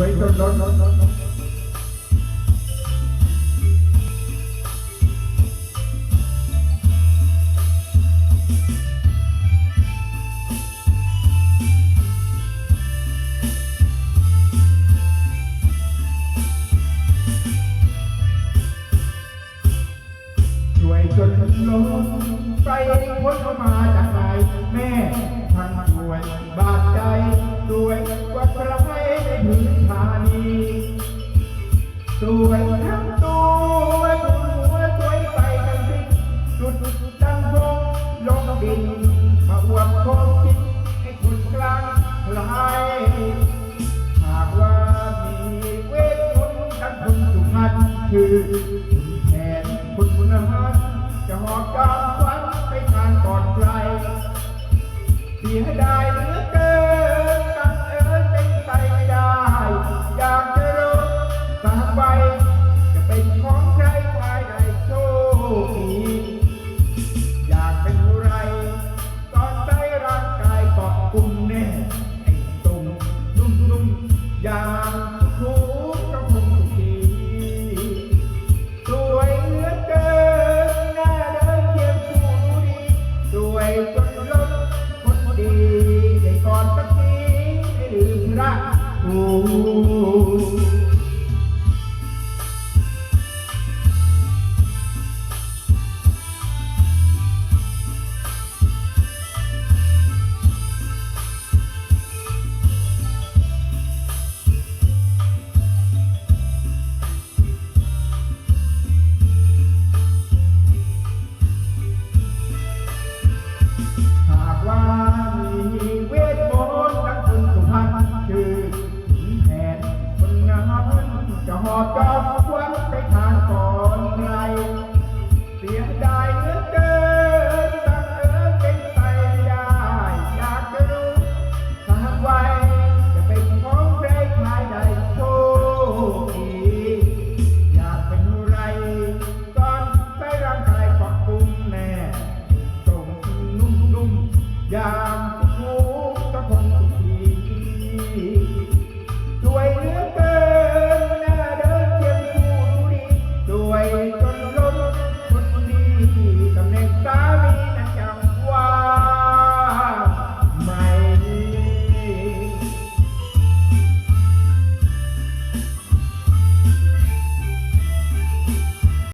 วยจนล้นล้นล้นล้นสวยจนล้นไปพ้นเข้ามาจากไหนแม่ วยทั้งตัวตัวหัวสวยไปทั้งสิ้นจุดดังพงลงดินมาอวดความคิดให้คนกลางลายหากว่ามีเวทมนต์ทั้งคนสุพรรณคือคุณแผนคุณคุณหารจะหอบจอมฝันไปทานก่อนใครเสียดายเหลือ อย่างทุกก็คงทุกทีสวยเหลือเกินหน้าเดินเคียงคู่ดีสวยจนล้นคนดีได้ก่อนสักทีไม่ลืมรักกู อบจอมควันไปทานก่อนใครเสียดายเหลือเกินบังเอิญเป็นไปไม่ได้ อยากจะรู้ทางไวจะเป็นของใครภายในโชคดีอยากเป็นไรก่อนใช้ร่างกายปรับปรุงแน่ตรงนุ่มๆยาง